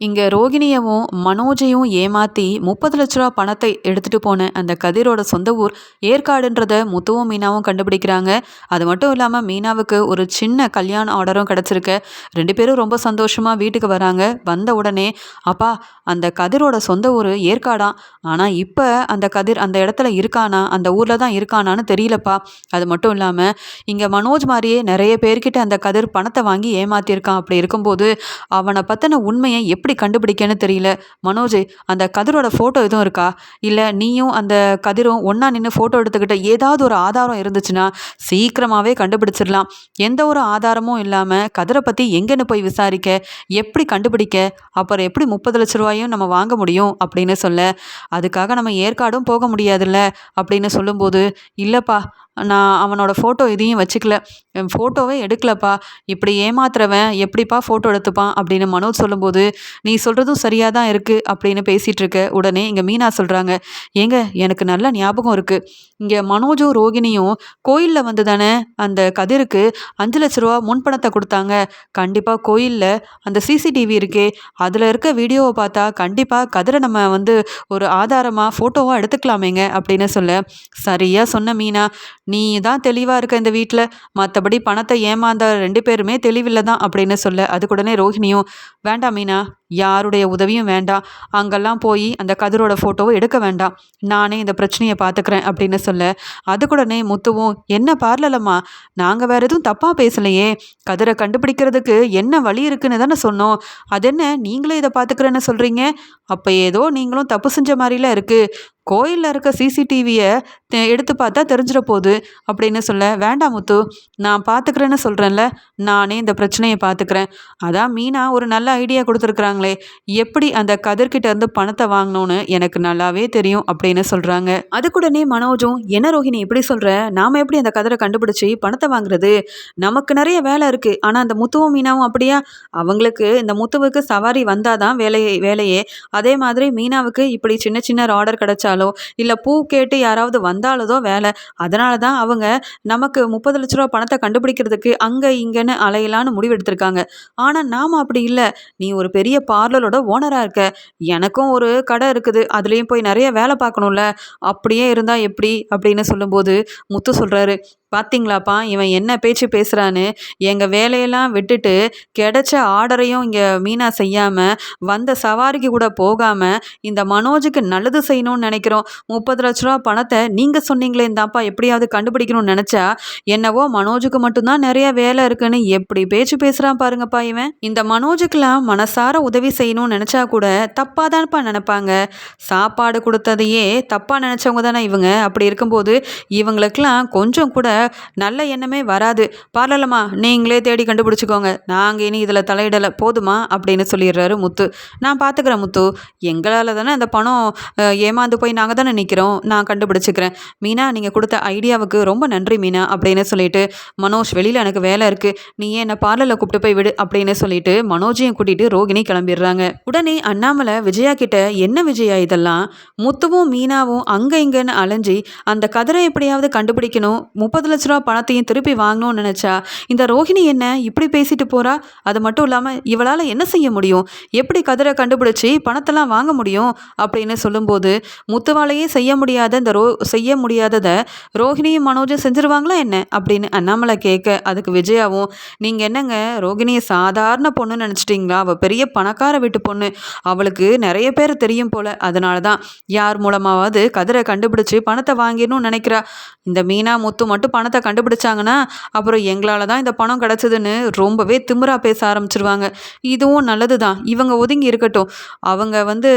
இங்கே ரோகிணியவும் மனோஜையும் ஏமாற்றி முப்பது லட்ச ரூபா பணத்தை எடுத்துகிட்டு போன அந்த கதிரோட சொந்த ஊர் ஏற்காடுன்றத முத்துவும் மீனாவும் கண்டுபிடிக்கிறாங்க. அது மட்டும் இல்லாமல் மீனாவுக்கு ஒரு சின்ன கல்யாண ஆர்டரும் கிடச்சிருக்கு. ரெண்டு பேரும் ரொம்ப சந்தோஷமாக வீட்டுக்கு வராங்க. வந்த உடனே அப்பா அந்த கதிரோட சொந்த ஊர் ஏற்காடாம் ஆனால் இப்போ அந்த கதிர் அந்த இடத்துல இருக்கானா? அந்த ஊரில் தான் இருக்கானான்னு தெரியலப்பா. அது மட்டும் இல்லாமல் இங்கே மனோஜ் மாதிரியே நிறைய பேர்கிட்ட அந்த கதிர் பணத்தை வாங்கி ஏமாத்தியிருக்கான். அப்படி இருக்கும்போது அவனை பற்றின உண்மையை எப்படி எப்படி கண்டுபிடிக்கன்னு தெரியல. மனோஜ் அந்த கதிரோட ஃபோட்டோ எதுவும் இருக்கா? இல்லை நீயும் அந்த கதிரும் ஒன்றா நின்று ஃபோட்டோ எடுத்துக்கிட்ட ஏதாவது ஒரு ஆதாரம் இருந்துச்சுன்னா சீக்கிரமாகவே கண்டுபிடிச்சிடலாம். எந்த ஒரு ஆதாரமும் இல்லாமல் கதிரை பற்றி எங்கேன்னு போய் விசாரிக்க எப்படி கண்டுபிடிக்க அப்புறம் எப்படி முப்பது லட்ச ரூபாயும் நம்ம வாங்க முடியும் அப்படின்னு சொல்ல அதுக்காக நம்ம ஏற்காடும் போக முடியாதுல்ல அப்படின்னு சொல்லும்போது இல்லைப்பா நான் அவனோட ஃபோட்டோ இதையும் வச்சுக்கல. என் ஃபோட்டோவே எடுக்கலப்பா. இப்படி ஏமாத்துறவன் எப்படிப்பா ஃபோட்டோ எடுத்துப்பான் அப்படின்னு மனோஜ் சொல்லும்போது நீ சொல்கிறதும் சரியாக தான் இருக்குது அப்படின்னு பேசிகிட்டு இருக்க. உடனே இங்கே மீனா சொல்கிறாங்க ஏங்க எனக்கு நல்ல ஞாபகம் இருக்குது இங்கே மனோஜும் ரோகிணியும் கோயிலில் வந்து தானே அந்த கதிருக்கு அஞ்சு லட்ச ரூபா முன்பணத்தை கொடுத்தாங்க. கண்டிப்பாக கோயிலில் அந்த சிசிடிவி இருக்கே. அதில் இருக்க வீடியோவை பார்த்தா கண்டிப்பாக கதிரை நம்ம வந்து ஒரு ஆதாரமாக ஃபோட்டோவாக எடுத்துக்கலாமேங்க அப்படின்னு சொல்ல. சரியாக சொன்ன மீனா. நீ தான் தெளிவாக இருக்க இந்த வீட்டில் மற்றபடி பணத்தை ஏமாந்த ரெண்டு பேருமே தெளிவில்லை தான் அப்படின்னு சொல்ல அதுக்குடனே ரோஹிணியும் வேண்டாம் மீனா யாருடைய உதவியும் வேண்டாம். அங்கெல்லாம் போய் அந்த கதிரோட ஃபோட்டோவை எடுக்க வேண்டாம். நானே இந்த பிரச்சனையை பார்த்துக்கிறேன் அப்படின்னு சொல்ல அதுக்குடனே முத்துவும் என்ன பார்லலம்மா? நாங்கள் வேறு எதுவும் தப்பாக பேசலையே. கதிரை கண்டுபிடிக்கிறதுக்கு என்ன வழி இருக்குன்னு தானே சொன்னோம். அது என்ன நீங்களே இதை பார்த்துக்கிறேன்னு சொல்கிறீங்க அப்போ ஏதோ நீங்களும் தப்பு செஞ்ச மாதிரிலாம் இருக்குது கோயிலில் இருக்க சிசிடிவியை எடுத்து பார்த்தா தெரிஞ்சிட போகுது அப்படின்னு சொல்ல வேண்டாம் முத்து நான் பார்த்துக்கிறேன்னு சொல்கிறேன்ல நானே இந்த பிரச்சனையை பார்த்துக்கிறேன். அதான் மீனா ஒரு நல்ல ஐடியா சொல்கிறாங்களே எப்படி அந்த கதிர்கிட்ட இருந்து பணத்தை வாங்கணும்னு எனக்கு நல்லாவே தெரியும் அப்படின்னு சொல்கிறாங்க அதுக்குடனே மனோஜும் என்ன ரோஹிணி இப்படி சொல்கிற நாம் எப்படி அந்த கதிரை கண்டுபிடிச்சி பணத்தை வாங்குறது? நமக்கு நிறைய வேலை இருக்குது ஆனால் அந்த முத்துவும் மீனாவும் அப்படியா? அவங்களுக்கு இந்த முத்துவுக்கு சவாரி வந்தால் தான் வேலையை. வேலையே அதே மாதிரி மீனாவுக்கு இப்படி சின்ன சின்ன ஆர்டர் கிடைச்சாலோ இல்லை பூ கேட்டு யாராவது வந்தாலதோ வேலை. அதனால தான் அவங்க நமக்கு முப்பது லட்ச ரூபா பணத்தை கண்டுபிடிக்கிறதுக்கு அங்கே இங்கேன்னு அலையலான்னு முடிவெடுத்திருக்காங்க. ஆனால் நாம் அப்படி இல்லை. நீ ஒரு பெரிய பார்லரோட ஓனராக இருக்க. எனக்கும் ஒரு கடை இருக்குது. அதுலேயும் போய் நிறைய வேலை பார்க்கணும்ல. அப்படியே இருந்தால் எப்படி? அப்படின்னு சொல்லும்போது முத்து சொல்கிறாரு பார்த்தீங்களாப்பா இவன் என்ன பேச்சு பேசுகிறான்னு எங்கள் வேலையெல்லாம் விட்டுட்டு கிடைச்ச ஆர்டரையும் இங்கே மீனா செய்யாமல் வந்த சவாரிக்கு கூட போகாமல் இந்த மனோஜுக்கு நல்லது செய்யணும்னு நினைக்கிறோம். முப்பது லட்ச ரூபா பணத்தை நீங்கள் சொன்னீங்களே இந்தாப்பா எப்படியாவது கண்டுபிடிக்கணும்னு நினச்சா என்னவோ மனோஜுக்கு மட்டும்தான் நிறைய வேலை இருக்குன்னு எப்படி பேச்சு பேசுகிறான் பாருங்கப்பா இவன். இந்த மனோஜுக்கெல்லாம் மனசார உதவி செய்யணும்னு நினச்சா கூட தப்பாக தான்ப்பா நினைப்பாங்க. சாப்பாடு கொடுத்ததையே தப்பாக நினச்சவங்க தானே இவங்க. அப்படி இருக்கும்போது இவங்களுக்கெல்லாம் கொஞ்சம் கூட நல்ல எண்ணமே வராது. பார்லலம்மா நீங்களே தேடி கண்டுபிடிச்சிக்கோங்க. நாங்கள் இனி இதில் தலையிடலை. போதுமா? அப்படின்னு சொல்லிடுறாரு முத்து. நான் பார்த்துக்கிறேன் முத்து. எங்களால் தானே அந்த பணம் ஏமாந்து போய் நாங்கள் தானே நிற்கிறோம் நான் கண்டுபிடிச்சிக்கிறேன். மீனா நீங்கள் கொடுத்த ஐடியாவுக்கு ரொம்ப நன்றி மீனா அப்படின்னு சொல்லிட்டு மனோஜ் வெளியில் எனக்கு வேலை இருக்குது நீ என்னை பார்லரில் கூப்பிட்டு போய் விடு அப்படின்னு சொல்லிட்டு மனோஜையும் கூட்டிகிட்டு ரோகிணி கிளம்பிடுறாங்க. உடனே அண்ணாமலை விஜயா கிட்ட என்ன விஜயா இதெல்லாம்? முத்துவும் மீனாவும் அங்கே இங்கேன்னு அலைஞ்சி அந்த கதிரை எப்படியாவது கண்டுபிடிக்கணும். முப்பது முப்பது லட்ச ரூபா பணத்தையும் திருப்பி வாங்கணும்னு நினச்சா இந்த ரோஹிணி என்ன இப்படி பேசிட்டு போகிறா அது மட்டும் இல்லாமல் இவளால் என்ன செய்ய முடியும்? எப்படி கதிரை கண்டுபிடிச்சி பணத்தெல்லாம் வாங்க முடியும்? அப்படின்னு சொல்லும்போது முத்துவாலையே செய்ய முடியாத இந்த ரோ செய்ய முடியாததை ரோஹிணியும் மனோஜும் செஞ்சிருவாங்களா என்ன? அப்படின்னு அண்ணாமலை கேட்க அதுக்கு விஜயாவும் நீங்கள் என்னங்க ரோகிணியை சாதாரண பொண்ணு நினச்சிட்டிங்களா? அவள் பெரிய பணக்கார வீட்டு பொண்ணு. அவளுக்கு நிறைய பேர் தெரியும் போல். அதனால தான் யார் மூலமாவது கதிரை கண்டுபிடிச்சி பணத்தை வாங்கிடணும்னு நினைக்கிறா. இந்த மீனா முத்து மட்டும் பணத்தை கண்டுபிடிச்சாங்கன்னா அப்புறம் எங்களால் தான் இந்த பணம் கிடச்சிதுன்னு ரொம்பவே திமிரா பேச ஆரம்பிச்சிருவாங்க. இதுவும் நல்லது தான் இவங்க ஒதுங்கி இருக்கட்டும். அவங்க வந்து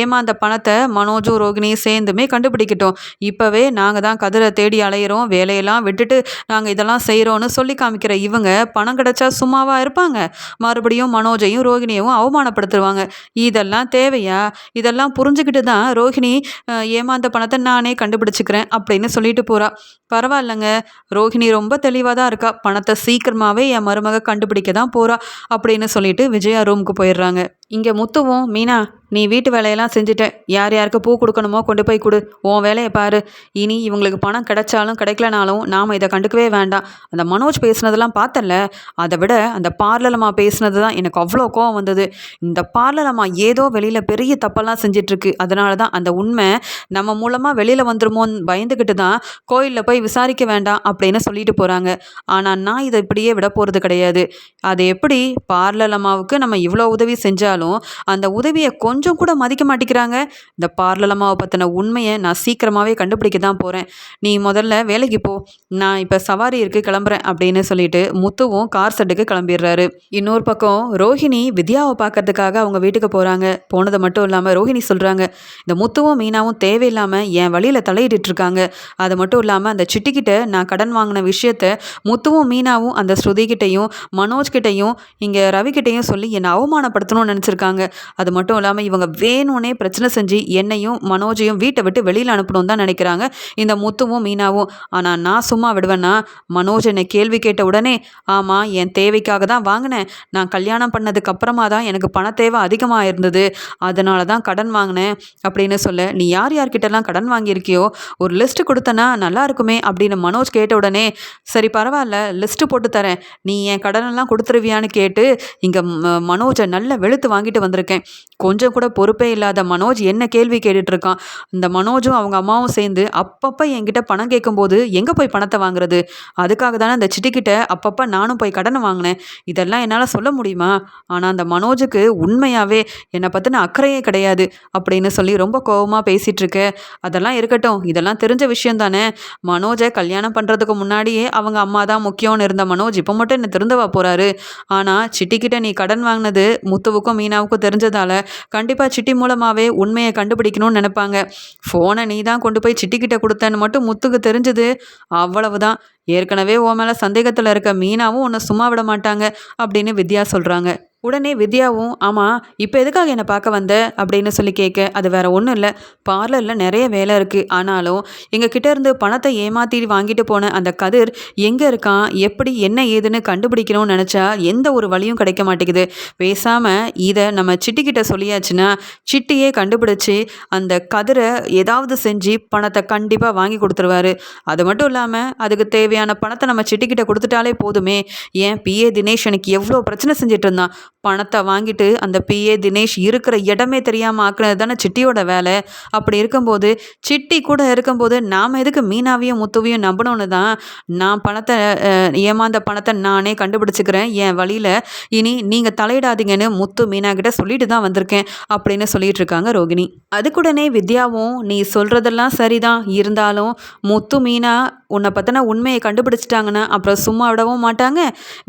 ஏமாந்த பணத்தை மனோஜும் ரோகிணியும் சேர்ந்துமே கண்டுபிடிக்கட்டும். இப்போவே நாங்கள் தான் கதிரை தேடி அலையிறோம். வேலையெல்லாம் விட்டுட்டு நாங்கள் இதெல்லாம் செய்கிறோன்னு சொல்லி காமிக்கிற இவங்க பணம் கிடச்சா சும்மாவாக இருப்பாங்க. மறுபடியும் மனோஜையும் ரோகிணியவும் அவமானப்படுத்துருவாங்க. இதெல்லாம் தேவையா? இதெல்லாம் புரிஞ்சுக்கிட்டு தான் ரோஹிணி ஏமாந்த பணத்தை நானே கண்டுபிடிச்சிக்கிறேன் அப்படின்னு சொல்லிட்டு போகிறா பரவாயில்லைங்க. ரோஹிணி ரொம்ப தெளிவாக தான் இருக்கா. பணத்தை சீக்கிரமாகவே என் மருமக கண்டுபிடிக்க தான் போகிறா அப்படின்னு சொல்லிட்டு விஜயா ரூமுக்கு போயிடுறாங்க. இங்கே முத்துவும் மீனா நீ வீட்டு வேலையெல்லாம் செஞ்சுட்ட. யார் யாருக்கு பூ கொடுக்கணுமோ கொண்டு போய் கொடு. உன் வேலையை பாரு. இனி இவங்களுக்கு பணம் கிடைச்சாலும் கிடைக்கலனாலும் நாம் இதை கண்டுக்கவே வேண்டாம். அந்த மனோஜ் பேசுனதெல்லாம் பார்த்தல அதை விட அந்த பார்லலம்மா பேசுனது தான் எனக்கு அவ்வளோ கோவம் வந்தது. இந்த பார்லலம்மா ஏதோ வெளியில் பெரிய தப்பெல்லாம் செஞ்சிட்ருக்கு. அதனால தான் அந்த உண்மை நம்ம மூலமாக வெளியில் வந்துருமோன்னு பயந்துக்கிட்டு தான் கோயிலில் போய் விசாரிக்க வேண்டாம் அப்படின்னு சொல்லிட்டு போகிறாங்க ஆனால் நான் இதை இப்படியே விட போகிறது கிடையாது. அது எப்படி பார்லலம்மாவுக்கு நம்ம இவ்வளோ உதவி செஞ்சால் செஞ்சாலும் அந்த உதவியை கொஞ்சம் கூட மதிக்க மாட்டேங்கிறாங்க. இந்த பார்லலம்மாவை பற்றின உண்மையை நான் சீக்கிரமாகவே கண்டுபிடிக்க தான் போகிறேன் நீ முதல்ல வேலைக்கு போ. நான் இப்போ சவாரி இருக்கு கிளம்புறேன் அப்படின்னு சொல்லிட்டு முத்துவும் கார் செட்டுக்கு கிளம்பிடுறாரு. இன்னொரு பக்கம் ரோஹிணி வித்யாவை பார்க்கறதுக்காக அவங்க வீட்டுக்கு போகிறாங்க போனது மட்டும் இல்லாமல் ரோஹிணி சொல்கிறாங்க இந்த முத்துவும் மீனாவும் தேவையில்லாமல் என் வழியில் தலையிட்டு இருக்காங்க. அது மட்டும் இல்லாமல் அந்த சிட்டிக்கிட்ட நான் கடன் வாங்கின விஷயத்த முத்துவும் மீனாவும் அந்த ஸ்ருதிக்கிட்டையும் மனோஜ்கிட்டையும் இங்கே ரவிக்கிட்டையும் சொல்லி என்னை அவமானப்படுத்தணும்னு ஆரம்பிச்சிருக்காங்க அது மட்டும் இல்லாமல் இவங்க வேணும்னே பிரச்சனை செஞ்சு என்னையும் மனோஜையும் வீட்டை விட்டு வெளியில் அனுப்பணும் தான் நினைக்கிறாங்க. இந்த முத்துவும் மீனாவும். ஆனால் நான் சும்மா விடுவேன்னா மனோஜ் என்னை கேள்வி கேட்ட உடனே ஆமாம் என் தேவைக்காக தான் வாங்கினேன். நான் கல்யாணம் பண்ணதுக்கு அப்புறமா தான் எனக்கு பண தேவை அதிகமாக இருந்தது. அதனால தான் கடன் வாங்கினேன். அப்படின்னு சொல்ல நீ யார் யார்கிட்டலாம் கடன் வாங்கியிருக்கியோ? ஒரு லிஸ்ட்டு கொடுத்தனா நல்லா இருக்குமே. அப்படின்னு மனோஜ் கேட்ட உடனே சரி பரவாயில்ல லிஸ்ட்டு போட்டு தரேன். நீ என் கடனெல்லாம் கொடுத்துருவியான்னு கேட்டு இங்கே மனோஜை நல்ல வெளுத்து வாங்கிட்டு வந்திருக்கேன். கொஞ்சம் கூட பொறுப்பே இல்லாத மனோஜ் என்ன கேள்வி கேட்டுட்ருக்கான் இந்த மனோஜும் அவங்க அம்மாவும் சேர்ந்து அப்பப்போ என்கிட்ட பணம் கேட்கும்போது எங்கே போய் பணத்தை வாங்குறது? அதுக்காக தானே அந்த சிட்டிக்கிட்ட அப்பப்போ நானும் போய் கடனை வாங்கினேன். இதெல்லாம் என்னால் சொல்ல முடியுமா? ஆனால் அந்த மனோஜுக்கு உண்மையாகவே என்னை பற்றின அக்கறையே கிடையாது அப்படின்னு சொல்லி ரொம்ப கோபமாக பேசிகிட்ருக்க அதெல்லாம் இருக்கட்டும். இதெல்லாம் தெரிஞ்ச விஷயம் தானே. மனோஜை கல்யாணம் பண்ணுறதுக்கு முன்னாடியே அவங்க அம்மா தான் முக்கியம்னு இருந்த மனோஜ் இப்போ மட்டும் என்ன திருந்தவா போகிறாரு ஆனால் சிட்டிக்கிட்ட நீ கடன் வாங்கினது முத்துவுக்கும் மீனாவுக்கும் தெரிஞ்சதால கண்டிப்பாக சிட்டி மூலமாகவே உண்மையை கண்டுபிடிக்கணும்னு நினைப்பாங்க. ஃபோனை நீ தான் கொண்டு போய் சிட்டிக்கிட்ட கொடுத்தேன்னு மட்டும் முத்துக்கு தெரிஞ்சது. அவ்வளவுதான். ஏற்கனவே ஓ மேலே சந்தேகத்தில் இருக்க மீனாவும் உன்னை சும்மா விட மாட்டாங்க அப்படின்னு வித்யா சொல்கிறாங்க உடனே வித்யாவும் ஆமாம் இப்போ எதுக்காக என்னை பார்க்க வந்த? அப்படின்னு சொல்லி கேட்க அது வேற ஒன்றும் இல்லை. பார்லரில் நிறைய வேலை இருக்குது ஆனாலும் எங்கள் கிட்டேருந்து பணத்தை ஏமாற்றி வாங்கிட்டு போன அந்த கதிர் எங்கே இருக்கான்? எப்படி? என்ன ஏதுன்னு கண்டுபிடிக்கணும்னு நினச்சா எந்த ஒரு வழியும் கிடைக்க மாட்டேங்குது. பேசாமல் இதை நம்ம சிட்டிக்கிட்ட சொல்லியாச்சுன்னா சிட்டியே கண்டுபிடிச்சி அந்த கதிரை ஏதாவது செஞ்சு பணத்தை கண்டிப்பாக வாங்கி கொடுத்துருவாரு. அது மட்டும் இல்லாமல் அதுக்கு தேவையான பணத்தை நம்ம சிட்டிக்கிட்ட கொடுத்துட்டாலே போதுமே. ஏன்? பிஏ தினேஷ் எனக்கு எவ்வளோ பிரச்சனை செஞ்சிட்டு இருந்தான். பணத்தை வாங்கிட்டு அந்த பிஏ தினேஷ் இருக்கிற இடமே தெரியாமல் ஆக்குனது தானே சிட்டியோட வேலை. அப்படி இருக்கும்போது சிட்டி கூட இருக்கும்போது நாம் எதுக்கு மீனாவையும் முத்துவையும் நம்பணும்னு தான் நான் பணத்தை ஏமாந்த பணத்தை நானே கண்டுபிடிச்சிக்கிறேன். என் வழியில் இனி நீங்கள் தலையிடாதீங்கன்னு முத்து மீனா கிட்ட சொல்லிட்டு தான் வந்திருக்கேன் அப்படின்னு சொல்லிட்டு இருக்காங்க ரோகிணி. அதுக்குடனே வித்யாவும் நீ சொல்கிறதெல்லாம் சரிதான். இருந்தாலும் முத்து மீனா உன்னை பற்றின உண்மையை கண்டுபிடிச்சிட்டாங்கன்னா அப்புறம் சும்மா விடவும் மாட்டாங்க?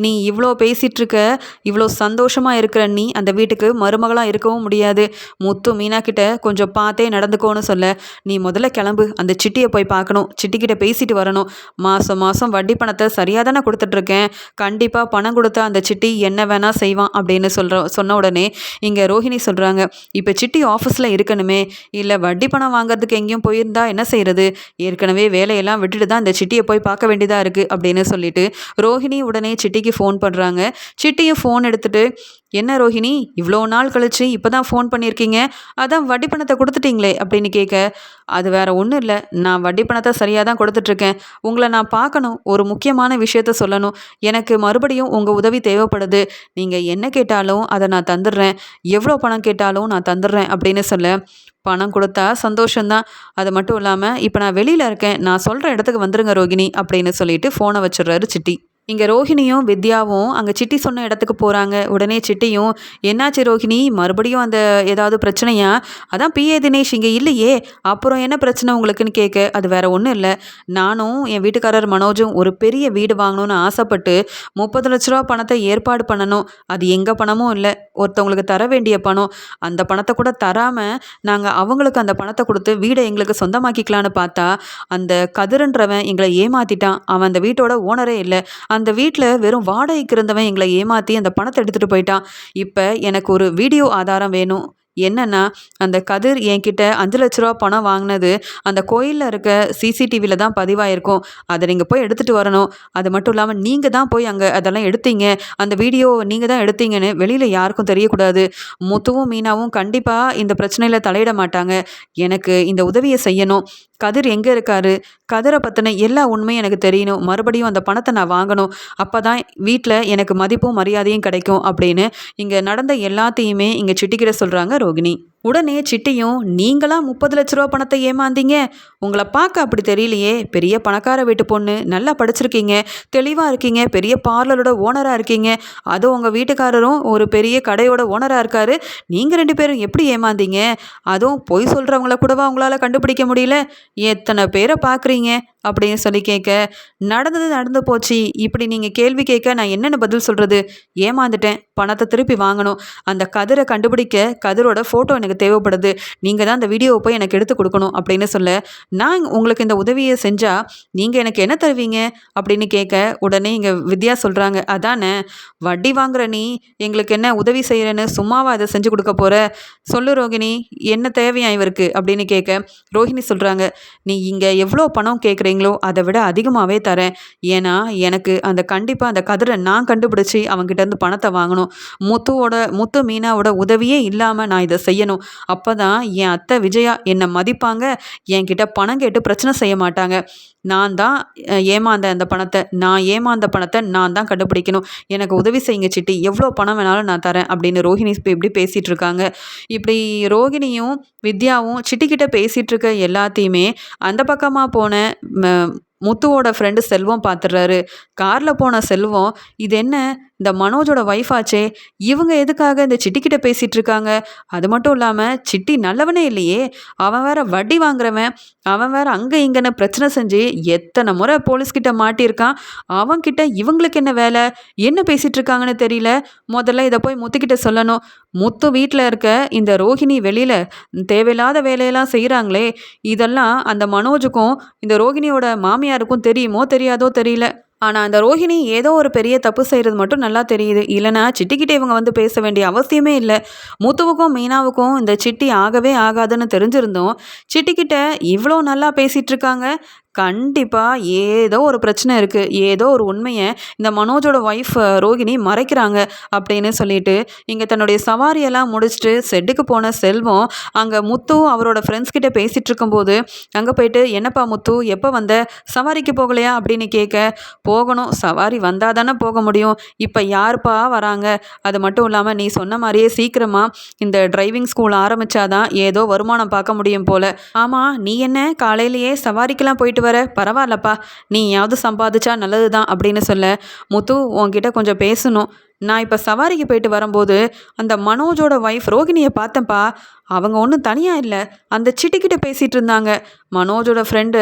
நீ இவ்வளோ பேசிகிட்ருக்க இவ்வளோ சந்தோஷம் சந்தோஷமாக இருக்கிற நீ அந்த வீட்டுக்கு மருமகளாக இருக்கவும் முடியாது. முத்து மீனா கிட்ட கொஞ்சம் பார்த்தே நடந்துக்கோன்னு சொல்ல நீ முதல்ல கிளம்பு. அந்த சிட்டியை போய் பார்க்கணும். சிட்டிக்கிட்ட பேசிட்டு வரணும். மாதம் மாதம் வட்டி பணத்தை சரியாக தானே கொடுத்துட்ருக்கேன். கண்டிப்பாக பணம் கொடுத்த அந்த சிட்டி என்ன வேணால் செய்வான் அப்படின்னு சொல்கிற சொன்ன உடனே இங்கே ரோஹிணி சொல்கிறாங்க இப்போ சிட்டி ஆஃபீஸில் இருக்கணுமே. இல்லை வட்டி பணம் வாங்குறதுக்கு எங்கேயும் போயிருந்தா என்ன செய்கிறது ஏற்கனவே வேலையெல்லாம் விட்டுட்டு தான் இந்த சிட்டியை போய் பார்க்க வேண்டியதாக இருக்குது அப்படின்னு சொல்லிட்டு ரோஹிணி உடனே சிட்டிக்கு ஃபோன் பண்ணுறாங்க சிட்டியும் ஃபோன் எடுத்துகிட்டு என்ன ரோஹிணி இவ்வளோ நாள் கழிச்சு இப்போ தான் ஃபோன் பண்ணியிருக்கீங்க அதான் வட்டி பணத்தை கொடுத்துட்டீங்களே அப்படின்னு கேட்க அது வேற ஒன்றும் இல்லை. நான் வட்டி பணத்தை சரியாக தான் கொடுத்துட்ருக்கேன் உங்களை நான் பார்க்கணும். ஒரு முக்கியமான விஷயத்த சொல்லணும். எனக்கு மறுபடியும் உங்கள் உதவி தேவைப்படுது. நீங்கள் என்ன கேட்டாலும் அதை நான் தந்துடுறேன். எவ்வளோ பணம் கேட்டாலும் நான் தந்துடுறேன் அப்படின்னு சொல்ல பணம் கொடுத்தா சந்தோஷம்தான். அது மட்டும் இல்லாமல் இப்போ நான் வெளியில் இருக்கேன். நான் சொல்கிற இடத்துக்கு வந்துருங்க ரோகிணி அப்படின்னு சொல்லிட்டு ஃபோனை வச்சிடுறாரு சிட்டி. இங்கே ரோஹிணியும் வித்யாவும் அங்கே சிட்டி சொன்ன இடத்துக்கு போகிறாங்க உடனே சிட்டியும் என்னாச்சு ரோஹிணி? மறுபடியும் அந்த ஏதாவது பிரச்சனையா? அதான் பிஏ தினேஷ் இங்கே இல்லையே. அப்புறம் என்ன பிரச்சனை உங்களுக்குன்னு கேட்க அது வேற ஒன்றும் இல்லை. நானும் என் வீட்டுக்காரர் மனோஜும் ஒரு பெரிய வீடு வாங்கணும்னு ஆசைப்பட்டு முப்பது லட்ச ரூபா பணத்தை ஏற்பாடு பண்ணணும். அது எங்கள் பணமும் இல்லை. ஒருத்தவங்களுக்கு தர வேண்டிய பணம். அந்த பணத்தை கூட தராமல் நாங்கள் அவங்களுக்கு அந்த பணத்தை கொடுத்து வீடை எங்களுக்கு சொந்தமாக்கிக்கலான்னு பார்த்தா அந்த கதிரன்றவன் எங்களை ஏமாற்றிட்டான் அவன் அந்த வீட்டோட ஓனரே இல்லை. அந்த வீட்டில் வெறும் வாடகைக்கு இருந்தவன் எங்களை ஏமாற்றி அந்த பணத்தை எடுத்துகிட்டு போயிட்டான். இப்போ எனக்கு ஒரு வீடியோ ஆதாரம் வேணும். என்னன்னா அந்த கதிர் என்கிட்ட அஞ்சு லட்ச ரூபா பணம் வாங்கினது அந்த கோயிலில் இருக்க சிசிடிவியில் தான் பதிவாயிருக்கும். அதை நீங்கள் போய் எடுத்துகிட்டு வரணும். அது மட்டும் இல்லாமல் நீங்கள் தான் போய் அங்கே அதெல்லாம் எடுத்தீங்க. அந்த வீடியோ நீங்கள் தான் எடுத்தீங்கன்னு வெளியில் யாருக்கும் தெரியக்கூடாது. முத்துவும் மீனாவும் கண்டிப்பாக இந்த பிரச்சனையில் தலையிட மாட்டாங்க. எனக்கு இந்த உதவியை செய்யணும். கதிர் எங்கே இருக்காரு? கதிரை பற்றின எல்லா உண்மையும் எனக்கு தெரியணும். மறுபடியும் அந்த பணத்தை நான் வாங்கணும். அப்போ தான் வீட்டில் எனக்கு மதிப்பும் மரியாதையும் கிடைக்கும் அப்படின்னு இங்கே நடந்த எல்லாத்தையுமே இங்கே சிட்டிக்கிட சொல்கிறாங்க ரோகிணி உடனே சிட்டியும் நீங்களா முப்பது லட்ச ரூபா பணத்தை ஏமாந்தீங்க? உங்களை பார்க்க அப்படி தெரியலையே. பெரிய பணக்கார வீட்டு பொண்ணு நல்லா படிச்சிருக்கீங்க தெளிவாக இருக்கீங்க பெரிய பார்லரோட ஓனராக இருக்கீங்க. அதுவும் உங்கள் வீட்டுக்காரரும் ஒரு பெரிய கடையோட ஓனராக இருக்காரு. நீங்கள் ரெண்டு பேரும் எப்படி ஏமாந்தீங்க? அதுவும் பொய் சொல்கிறவங்கள கூடவா உங்களால் கண்டுபிடிக்க முடியல? எத்தனை பேரை பார்க்குறீங்க? அப்படின்னு சொல்லி கேட்க நடந்தது நடந்து போச்சு. இப்படி நீங்கள் கேள்வி கேட்க நான் என்னென்ன பதில் சொல்கிறது ஏமாந்துட்டேன். பணத்தை திருப்பி வாங்கணும். அந்த கதிரை கண்டுபிடிக்க கதிரோட ஃபோட்டோ எனக்கு தேவைப்படுது நீங்கள் தான் அந்த வீடியோவை போய் எனக்கு எடுத்து கொடுக்கணும் அப்படின்னு சொல்ல நான் உங்களுக்கு இந்த உதவியை செஞ்சால் நீங்கள் எனக்கு என்ன தருவீங்க அப்படின்னு கேட்க உடனே இங்கே வித்யா சொல்கிறாங்க அதானே வட்டி வாங்குற நீ எங்களுக்கு என்ன உதவி செய்கிறேன்னு சும்மாவா அதை செஞ்சு கொடுக்க போகிற சொல்லு ரோகிணி என்ன தேவையா இவருக்கு? அப்படின்னு கேட்க ரோஹிணி சொல்கிறாங்க நீ இங்கே எவ்வளோ பணம் கேட்குறீங்களோ அதை விட அதிகமாகவே தரேன். ஏன்னா எனக்கு அந்த கண்டிப்பாக அந்த கதிரை நான் கண்டுபிடிச்சி அவங்ககிட்டேருந்து பணத்தை வாங்கணும். முத்துவோட முத்து மீனாவோட உதவியே இல்லாமல் நான் இதை செய்யணும். அப்போ தான் என் அத்தை விஜயா என்னை மதிப்பாங்க. என்கிட்ட பணம் கேட்டு பிரச்சனை செய்ய மாட்டாங்க. நான் தான் ஏமாந்த அந்த பணத்தை நான் ஏமாந்த பணத்தை நான் தான் கண்டுபிடிக்கணும். எனக்கு உதவி செய்யுங்க சிட்டி எவ்வளோ பணம் வேணாலும் நான் தரேன் அப்படின்னு ரோஹிணி இப்போ இப்படி பேசிகிட்டு இருக்காங்க. இப்படி ரோகிணியும் வித்யாவும் சிட்டிக்கிட்ட பேசிகிட்டு இருக்க எல்லாத்தையுமே அந்த பக்கமாக போன முத்துவோட ஃப்ரெண்டு செல்வம் பார்த்துடுறாரு காரில் போன செல்வம் இது என்ன? இந்த மனோஜோட ஒய்ஃப் ஆச்சே இவங்க எதுக்காக இந்த சிட்டிக்கிட்ட பேசிகிட்டு இருக்காங்க? அது மட்டும் இல்லாமல் சிட்டி நல்லவனே இல்லையே. அவன் வேற வட்டி வாங்குறவன். அவன் வேற அங்கே இங்கன்னு பிரச்சனை செஞ்சு எத்தனை முறை போலீஸ்கிட்ட மாட்டியிருக்கான். அவன்கிட்ட இவங்களுக்கு என்ன வேலை? என்ன பேசிகிட்டு இருக்காங்கன்னு தெரியல. முதல்ல இதை போய் முத்துக்கிட்ட சொல்லணும். முத்து வீட்டில் இருக்க இந்த ரோஹிணி வெளியில் தேவையில்லாத வேலையெல்லாம் செய்கிறாங்களே இதெல்லாம் அந்த மனோஜுக்கும் இந்த ரோஹிணியோட மாமியாருக்கும் தெரியுமோ தெரியாதோ தெரியல. ஆனால் அந்த ரோஹிணி ஏதோ ஒரு பெரிய தப்பு செய்கிறது மட்டும் நல்லா தெரியுது. இல்லைனா சிட்டிக்கிட்ட இவங்க வந்து பேச வேண்டிய அவசியமே இல்லை. முத்துவுக்கும் மீனாவுக்கும் இந்த சிட்டி ஆகவே ஆகாதுன்னு தெரிஞ்சிருந்தோம் சிட்டிக்கிட்ட இவ்வளோ நல்லா பேசிகிட்டு இருக்காங்க. கண்டிப்பாக ஏதோ ஒரு பிரச்சனை இருக்குது ஏதோ ஒரு உண்மையை இந்த மனோஜோட ஒய்ஃப் ரோகிணி மறைக்கிறாங்க அப்படின்னு சொல்லிட்டு இங்கே தன்னுடைய சவாரியெல்லாம் முடிச்சுட்டு செட்டுக்கு போன செல்வம் அங்கே முத்து அவரோட ஃப்ரெண்ட்ஸ் கிட்ட பேசிகிட்டு இருக்கும்போது அங்கே போயிட்டு என்னப்பா முத்து எப்போ வந்த? சவாரிக்கு போகலையா? அப்படின்னு கேட்க போகணும். சவாரி வந்தால் தானே போக முடியும். இப்போ யாருப்பா வராங்க? அது மட்டும் இல்லாமல் நீ சொன்ன மாதிரியே சீக்கிரமாக இந்த டிரைவிங் ஸ்கூல் ஆரம்பித்தாதான் ஏதோ வருமானம் பார்க்க முடியும் போல். ஆமாம் நீ என்ன? காலையிலேயே சவாரிக்கெல்லாம் போயிட்டு வர? பரவாயில்லப்பா. நீயாவது சம்பாதிச்சா நல்லது தான் அப்படின்னு சொல்ல. முத்து உன்கிட்ட கொஞ்சம் பேசணும். நான் இப்போ சவாரிக்கு போயிட்டு வரும்போது அந்த மனோஜோட ஒய்ஃப் ரோகிணியை பார்த்தேன்ப்பா. அவங்க ஒன்றும் தனியாக இல்லை. அந்த சிட்டிக்கிட்ட பேசிகிட்டு இருந்தாங்க. மனோஜோட ஃப்ரெண்டு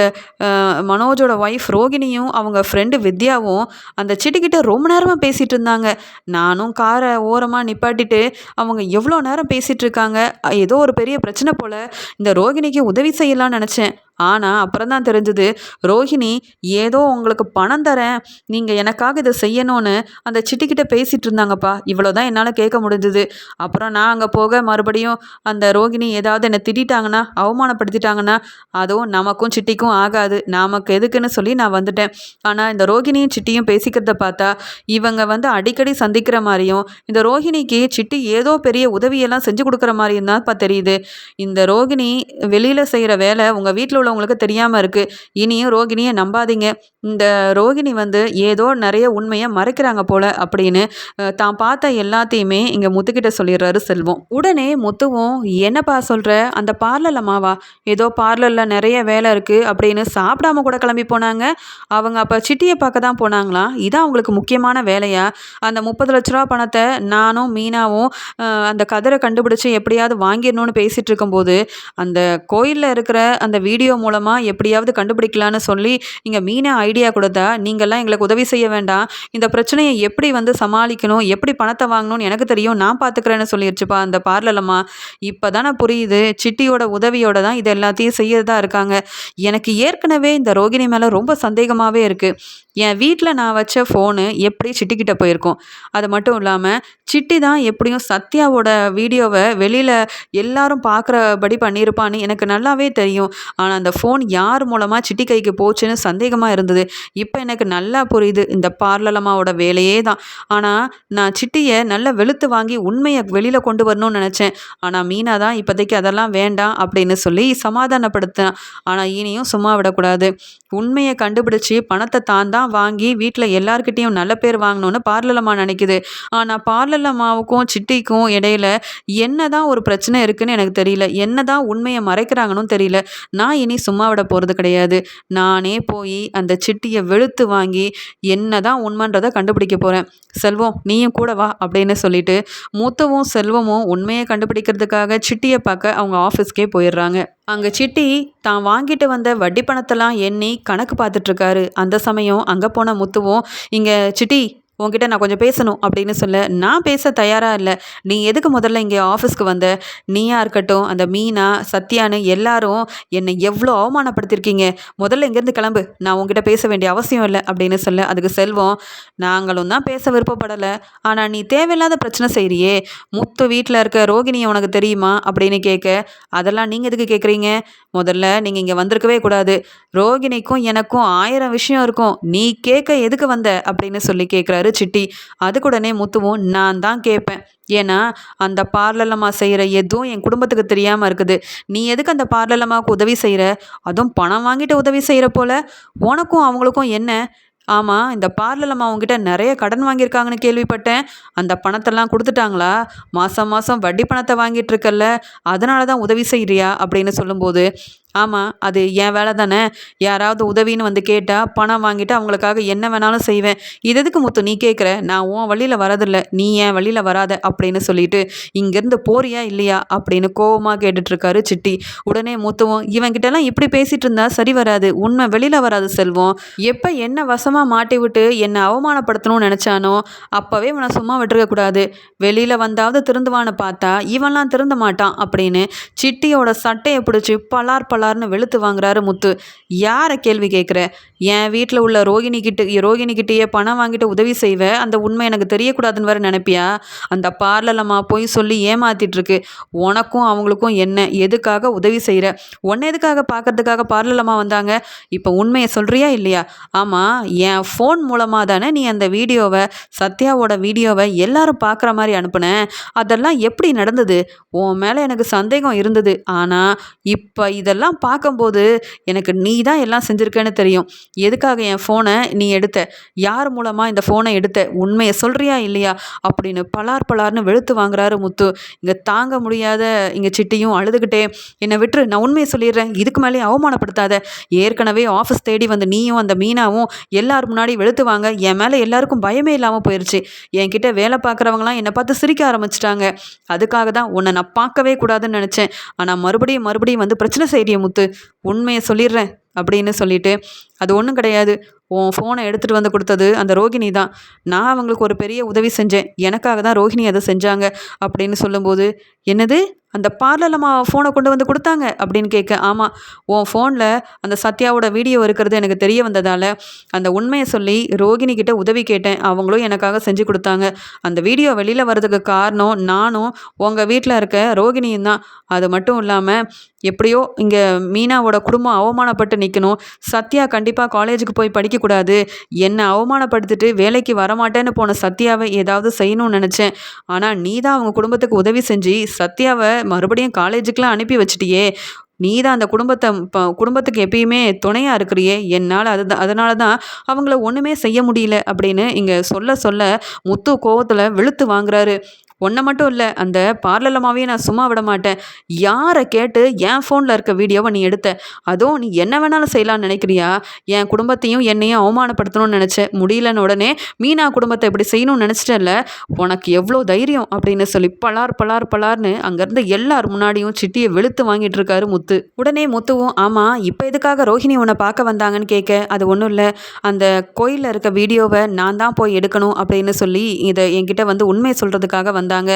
மனோஜோட ஒய்ஃப் ரோகிணியும் அவங்க ஃப்ரெண்டு வித்யாவும் அந்த சிட்டிக்கிட்ட ரொம்ப நேரமாக பேசிகிட்டு இருந்தாங்க. நானும் காரை ஓரமாக நிப்பாட்டிட்டு அவங்க எவ்வளோ நேரம் பேசிகிட்டு இருக்காங்க. ஏதோ ஒரு பெரிய பிரச்சனை போல் இந்த ரோகிணிக்கு உதவி செய்யலாம்னு நினச்சேன். ஆனால் அப்புறம் தான் தெரிஞ்சது. ரோஹிணி ஏதோ உங்களுக்கு பணம் தரேன். நீங்கள் எனக்காக இதை செய்யணும்னு அந்த சிட்டிக்கிட்ட பேசிகிட்டு இருந்தாங்கப்பா. இவ்வளோ தான் என்னால் கேட்க முடிஞ்சுது. அப்புறம் நான் அங்கே போக மறுபடியும் அந்த ரோகிணி ஏதாவது என்னை திட்டாங்கன்னா அவமானப்படுத்திட்டாங்கன்னா அதுவும் நமக்கும் சிட்டிக்கும் ஆகாது. நமக்கு எதுக்குன்னு சொல்லி நான் வந்துட்டேன். ஆனால் இந்த ரோகிணியும் சிட்டியும் பேசிக்கிறத பார்த்தா இவங்க வந்து அடிக்கடி சந்திக்கிற மாதிரியும் இந்த ரோஹிணிக்கு சிட்டி ஏதோ பெரிய உதவியெல்லாம் செஞ்சு கொடுக்குற மாதிரியும் தான்ப்பா தெரியுது. இந்த ரோகிணி வெளியில் செய்கிற வேலை உங்கள் வீட்டில் உள்ளவங்களுக்கு தெரியாமல் இருக்குது இனியும் ரோகிணியை நம்பாதீங்க. இந்த ரோகிணி வந்து ஏதோ நிறைய உண்மையை மறைக்கிறாங்க போல அப்படின்னு தான் பார்த்த எல்லாத்தையுமே இங்கே முத்துக்கிட்ட சொல்லிடுறாரு செல்வம். உடனே முத்துவும் என்னப்பா சொல்கிற அந்த பார்லரில் மாவா? ஏதோ பார்லரில் நிறைய வேலை இருக்குது அப்படின்னு சாப்பிடாம கூட கிளம்பி போனாங்க. அவங்க அப்போ சிட்டியை பார்க்க தான் போனாங்களாம். இதான் அவங்களுக்கு முக்கியமான வேலையா? அந்த முப்பது லட்ச ரூபா பணத்தை நானும் மீனாவும் அந்த கதிரை கண்டுபிடிச்சி எப்படியாவது வாங்கிடணும்னு பேசிகிட்டு இருக்கும்போது அந்த கோயிலில் இருக்கிற அந்த வீடியோ மூலமாக எப்படியாவது கண்டுபிடிக்கலான்னு சொல்லி இங்கே மீனா ஐடியா கொடுத்தா நீங்கள்லாம் எங்களுக்கு உதவி செய்ய வேண்டாம். இந்த பிரச்சனையை எப்படி வந்து சமாளிக்க வைக்கணும் எப்படி பணத்தை வாங்கணும்னு எனக்கு தெரியும். நான் பார்த்துக்கிறேன்னு சொல்லிடுச்சுப்பா அந்த பார்லலம்மா இப்போ தானே புரியுது. சிட்டியோட உதவியோட தான் இது எல்லாத்தையும் செய்யறதா இருக்காங்க. எனக்கு ஏற்கனவே இந்த ரோகிணி மேலே ரொம்ப சந்தேகமாகவே இருக்குது என் வீட்டில் நான் வச்ச ஃபோனு எப்படி சிட்டிக்கிட்ட போயிருக்கோம்? அது மட்டும் இல்லாமல் சிட்டி தான் எப்படியும் சத்யாவோட வீடியோவை வெளியில் எல்லாரும் பார்க்குறபடி பண்ணியிருப்பான்னு எனக்கு நல்லாவே தெரியும். ஆனால் அந்த ஃபோன் யார் மூலமாக சிட்டி கைக்கு போச்சுன்னு சந்தேகமாக இருந்தது. இப்போ எனக்கு நல்லா புரியுது. இந்த பார்லலம்மாவோட வேலையே தான். ஆனால் நான் சிட்டியை நல்லா வெளுத்து வாங்கி உண்மையை வெளியில் கொண்டு வரணும்னு நினச்சேன். ஆனால் மீனா தான் இப்போதைக்கு அதெல்லாம் வேண்டாம் அப்படின்னு சொல்லி சமாதானப்படுத்தினான் ஆனால் இனியும் சும்மா விடக்கூடாது. உண்மையை கண்டுபிடிச்சி பணத்தை தான் தான் வாங்கி வீட்டில் எல்லாருக்கிட்டேயும் நல்ல பேர் வாங்கணும்னு பார்லலம்மா நினைக்குது. ஆனால் பார்லலம்மாவுக்கும் சிட்டிக்கும் இடையில என்ன தான் ஒரு பிரச்சனை இருக்குன்னு எனக்கு தெரியல. என்ன தான் உண்மையை மறைக்கிறாங்கன்னு தெரியல. நான் இனி சும்மா விட போகிறது கிடையாது. நானே போய் அந்த சிட்டியை வெளுத்து வாங்கி என்ன தான் உண்மைன்றதை கண்டுபிடிக்க போகிறேன் செல்வம் நீயும் கூட வா அப்படின்னு சொல்லிட்டு மூத்தவும் செல்வமும் உண்மையை கண்டுபிடிக்கிறதுக்காக சிட்டியை பார்க்க அவங்க ஆஃபீஸ்க்கே போயிடுறாங்க. அங்கே சிட்டி தான் வாங்கிட்டு வந்த வட்டி பணத்தெல்லாம் எண்ணி கணக்கு பார்த்துட்ருக்காரு அந்த சமயம் அங்கே போன முத்துவும் இங்கே சிட்டி உங்ககிட்ட நான் கொஞ்சம் பேசணும் அப்படின்னு சொல்ல நான் பேச தயாராக இல்லை. நீ எதுக்கு முதல்ல இங்கே ஆஃபீஸ்க்கு வந்த? நீயா இருக்கட்டும் அந்த மீனா சத்யான்னு எல்லாரும் என்னை எவ்வளோ அவமானப்படுத்தியிருக்கீங்க முதல்ல இங்கேருந்து கிளம்பு நான் உங்ககிட்ட பேச வேண்டிய அவசியம் இல்லை அப்படின்னு சொல்ல அதுக்கு செல்வம் நாங்களும் தான் பேச விருப்பப்படலை. ஆனால் நீ தேவையில்லாத பிரச்சனை செய்கிறியே முத்து வீட்டில் இருக்க ரோகிணியை உனக்கு தெரியுமா? அப்படின்னு கேட்க அதெல்லாம் நீங்கள் எதுக்கு கேட்குறீங்க முதல்ல நீங்கள் இங்கே வந்திருக்கவே கூடாது. ரோகிணிக்கும் எனக்கும் ஆயிரம் விஷயம் இருக்கும். நீ கேட்க எதுக்கு வந்த? அப்படின்னு சொல்லி கேட்குறாரு சிட்டி அதுக்குடனே முத்துவும் நான் தான் கேட்பேன் ஏன்னா அந்த பார்லலம்மா செய்கிற எதுவும் என் குடும்பத்துக்கு தெரியாமல் இருக்குது. நீ எதுக்கு அந்த பார்லலம்மாவுக்கு உதவி செய்கிற அதுவும் பணம் வாங்கிட்டு உதவி செய்கிற போல. உனக்கும் அவங்களுக்கும் என்ன? ஆமாம் இந்த பார்லலம்மா உங்ககிட்ட நிறைய கடன் வாங்கியிருக்காங்கன்னு கேள்விப்பட்டேன். அந்த பணத்தெல்லாம் கொடுத்துட்டாங்களா? மாதம் மாதம் வட்டி பணத்தை வாங்கிட்டு இருக்கல்ல. அதனால தான் உதவி செய்கிறியா அப்படின்னு சொல்லும்போது ஆமாம் அது என் வேலை தானே. யாராவது உதவின்னு வந்து கேட்டால் பணம் வாங்கிட்டு அவங்களுக்காக என்ன வேணாலும் செய்வேன். இது எதுக்கு முத்து நீ கேட்குற நான் உன் வழியில் வரதில்ல. நீ என் வழியில் வராத அப்படின்னு சொல்லிட்டு இங்கேருந்து போறியா இல்லையா? அப்படின்னு கோவமாக கேட்டுட்ருக்காரு சிட்டி. உடனே முத்துவோம் இவங்கிட்டலாம் இப்படி பேசிகிட்டு இருந்தா சரி வராது. உண்மை வெளியில் வராது செல்வம். எப்போ என்ன வசமாக மாட்டி விட்டு என்னை அவமானப்படுத்தணும்னு நினச்சானோ அப்போவே இவனை சும்மா விட்டுருக்கக்கூடாது வெளியில் வந்தாவது திருந்துவான்னு பார்த்தா இவன்லாம் திருந்த மாட்டான் அப்படின்னு சிட்டியோட சட்டையை பிடிச்சி பலார் பலார் பலார்னு வெளுத்து வாங்குறாரு முத்து. யாரை கேள்வி கேட்குற என் வீட்டில் உள்ள ரோகிணி கிட்ட ரோகிணி கிட்டேயே பணம் வாங்கிட்டு உதவி செய்வேன் அந்த உண்மை எனக்கு தெரியக்கூடாதுன்னு வேறு நினைப்பியா? அந்த பார்லலம்மா போய் சொல்லி ஏமாத்திட்டுருக்கு. உனக்கும் அவங்களுக்கும் என்ன? எதுக்காக உதவி செய்கிற உன்னை எதுக்காக பார்க்கறதுக்காக பார்லலம்மா வந்தாங்க? இப்போ உண்மையை சொல்கிறியா இல்லையா? ஆமாம் என் ஃபோன் மூலமாக தானே நீ அந்த வீடியோவை சத்யாவோட வீடியோவை எல்லாரும் பார்க்குற மாதிரி அனுப்புனேன் அதெல்லாம் எப்படி நடந்தது? உன் மேலே எனக்கு சந்தேகம் இருந்தது. ஆனால் இப்போ இதெல்லாம் இதெல்லாம் பார்க்கும்போது எனக்கு நீ தான் எல்லாம் செஞ்சுருக்கேன்னு தெரியும். எதுக்காக என் ஃபோனை நீ எடுத்த? யார் மூலமாக இந்த ஃபோனை எடுத்த? உண்மையை சொல்கிறியா இல்லையா? அப்படின்னு பலார் பலார்னு வெளுத்து வாங்குறாரு முத்து. இங்கே தாங்க முடியாத இங்கே சிட்டியும் அழுதுகிட்டே என்னை விட்டுரு நான் உண்மையை சொல்லிடுறேன். இதுக்கு மேலே அவமானப்படுத்தாத. ஏற்கனவே ஆஃபீஸ் தேடி வந்து நீயும் அந்த மீனாவும் எல்லார் முன்னாடி வெளுத்து வாங்க. என் மேலே எல்லாருக்கும் பயமே இல்லாமல் போயிடுச்சு என்கிட்ட வேலை பார்க்குறவங்களாம் என்னை பார்த்து சிரிக்க ஆரம்பிச்சிட்டாங்க. அதுக்காக தான் உன்னை நான் பார்க்கவே கூடாதுன்னு நினச்சேன். ஆனால் மறுபடியும் மறுபடியும் வந்து பிரச்சனை செய்கிறிய முத்து உண்மையை சொல்லிடுறேன் அப்படின்னு சொல்லிட்டு அது ஒன்றும் கிடையாது. உன் ஃபோனை எடுத்துகிட்டு வந்து கொடுத்தது அந்த ரோகிணி தான். நான் அவங்களுக்கு ஒரு பெரிய உதவி செஞ்சேன். எனக்காக தான் ரோஹிணி அதை செஞ்சாங்க அப்படின்னு சொல்லும்போது என்னது? அந்த பார்லர்லம்மா ஃபோனை கொண்டு வந்து கொடுத்தாங்க அப்படின்னு கேட்க ஆமாம் உன் ஃபோனில் அந்த சத்யாவோட வீடியோ இருக்கிறது எனக்கு தெரிய வந்ததால் அந்த உண்மையை சொல்லி ரோகிணி கிட்ட உதவி கேட்டேன். அவங்களும் எனக்காக செஞ்சு கொடுத்தாங்க. அந்த வீடியோ வெளியில் வர்றதுக்கு காரணம் நானும் உங்கள் வீட்டில் இருக்க ரோகிணியும் தான். அது மட்டும் இல்லாமல் எப்படியோ இங்கே மீனாவோட குடும்பம் அவமானப்பட்டு நிற்கணும் சத்யா கண்டிப்பாக கண்டிப்பாக காலேஜுக்கு போய் படிக்கக்கூடாது. என்னை அவமானப்படுத்திட்டு வேலைக்கு வரமாட்டேன்னு போன சத்யாவை ஏதாவது செய்யணும்னு நினச்சேன். ஆனால் நீ தான் அவங்க குடும்பத்துக்கு உதவி செஞ்சு சத்யாவை மறுபடியும் காலேஜுக்கெலாம் அனுப்பி வச்சிட்டியே. நீ தான் அந்த குடும்பத்தை இப்போ குடும்பத்துக்கு எப்பயுமே துணையாக இருக்கிறியே. என்னால் அது அதனால தான் அவங்கள ஒன்றுமே செய்ய முடியல அப்படின்னு இங்கே சொல்ல சொல்ல முத்து கோவத்தில் வெளுத்து வாங்குறாரு. ஒன்றை மட்டும் இல்லை அந்த பார்லலமாவே நான் சும்மா விட மாட்டேன். யாரை கேட்டு என் ஃபோனில் இருக்க வீடியோவை நீ எடுத்த? அதுவும் நீ என்ன வேணாலும் செய்யலாம்னு நினைக்கிறியா? என் குடும்பத்தையும் என்னையும் அவமானப்படுத்தணும்னு நினச்சேன். முடியலன்னு உடனே மீனா குடும்பத்தை இப்படி செய்யணும்னு நினச்சிட்டல உனக்கு எவ்வளோ தைரியம்? அப்படின்னு சொல்லி பலார் பலார் பலார்னு அங்கேருந்து எல்லார் முன்னாடியும் சிட்டியை வெளுத்து வாங்கிட்டு இருக்காரு முத்து. உடனே முத்துவும் ஆமாம் இப்போ எதுக்காக ரோஹிணி உன்னை பார்க்க வந்தாங்கன்னு கேட்க? அது ஒன்றும் இல்லை. அந்த கோயிலில் இருக்க வீடியோவை நான் தான் போய் எடுக்கணும் அப்படின்னு சொல்லி இதை என்கிட்ட வந்து உண்மையை சொல்கிறதுக்காக வந்தாங்க.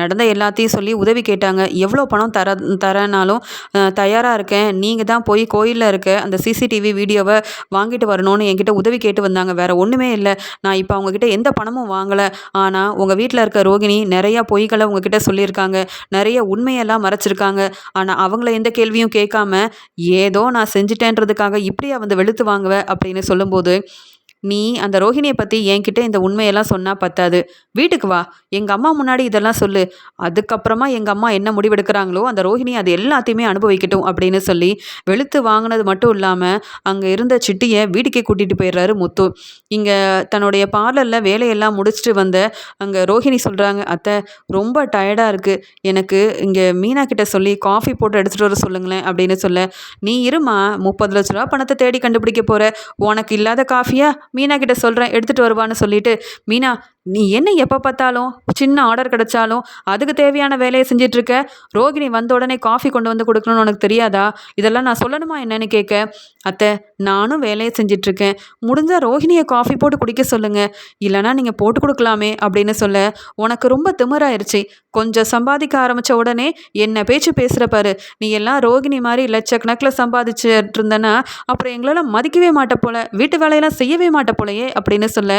நடந்த எல்லாத்தையும் சொல்லி உதவி கேட்டாங்க. எவ்வளோ பணம் தர தரனாலும் தயாராக இருக்கேன். நீங்கள் தான் போய் கோயிலில் இருக்க அந்த சிசிடிவி வீடியோவை வாங்கிட்டு வரணும்னு என்கிட்ட உதவி கேட்டு வந்தாங்க. வேறு ஒன்றுமே இல்லை. நான் இப்போ அவங்கக்கிட்ட எந்த பணமும் வாங்கலை. ஆனால் உங்கள் வீட்டில் இருக்க ரோகிணி நிறையா பொய்களை உங்ககிட்ட சொல்லியிருக்காங்க. நிறைய உண்மையெல்லாம் மறைச்சிருக்காங்க. ஆனால் அவங்கள எந்த கேள்வியும் கேட்காம ஏதோ நான் செஞ்சிட்டேன்றதுக்காக இப்படியா வந்து வெளுத்து வாங்குவேன் அப்படின்னு சொல்லும்போது நீ அந்த ரோஹிணியை பற்றி என்கிட்ட இந்த உண்மையெல்லாம் சொன்னால் பத்தாது. வீட்டுக்கு வா. எங்கள் அம்மா முன்னாடி இதெல்லாம் சொல்லு. அதுக்கப்புறமா எங்கள் அம்மா என்ன முடிவெடுக்கிறாங்களோ அந்த ரோஹிணி அது எல்லாத்தையுமே அனுபவிக்கட்டும் அப்படின்னு சொல்லி வெளுத்து வாங்கினது மட்டும் இல்லாமல் அங்கே இருந்த சிட்டியை வீட்டுக்கே கூட்டிகிட்டு போயிடுறாரு முத்து. இங்கே தன்னுடைய பார்லரில் வேலையெல்லாம் முடிச்சுட்டு வந்த அங்கே ரோஹிணி சொல்கிறாங்க அத்தை ரொம்ப டயர்டாக இருக்குது எனக்கு இங்கே மீனா கிட்ட சொல்லி காஃபி போட்டு எடுத்துகிட்டு வர சொல்லுங்களேன் அப்படின்னு சொல்ல நீ இருமா முப்பது லட்ச ரூபா பணத்தை தேடி கண்டுபிடிக்க போகிற உனக்கு இல்லாத காஃபியா மீனா கிட்ட சொல்கிறேன் எடுத்துகிட்டு வருவான்னு சொல்லிட்டு மீனா நீ என்ன எப்போ பார்த்தாலும் சின்ன ஆர்டர் கிடைச்சாலும் அதுக்கு தேவையான வேலையை செஞ்சிட்ருக்க ரோகிணி வந்த உடனே காஃபி கொண்டு வந்து கொடுக்கணும்னு உனக்கு தெரியாதா? இதெல்லாம் நான் சொல்லணுமா என்னன்னு கேட்க. அத்தை நானும் வேலையை செஞ்சிட்ருக்கேன் முடிஞ்சால் ரோஹிணியை காஃபி போட்டு குடிக்க சொல்லுங்கள் இல்லைனா நீங்கள் போட்டு கொடுக்கலாமே அப்படின்னு சொல்ல. உனக்கு ரொம்ப திமிராயிருச்சு. கொஞ்சம் சம்பாதிக்க ஆரம்பித்த உடனே என்ன பேச்சு பேசுகிற பாரு. நீ எல்லாம் ரோகிணி மாதிரி லட்சக்கணக்கில் சம்பாதிச்சுட்டு இருந்தனா அப்புறம் எங்களால் மதிக்கவே மாட்ட போல வீட்டு வேலையெல்லாம் செய்யவே மாட்ட போலையே அப்படின்னு சொல்ல.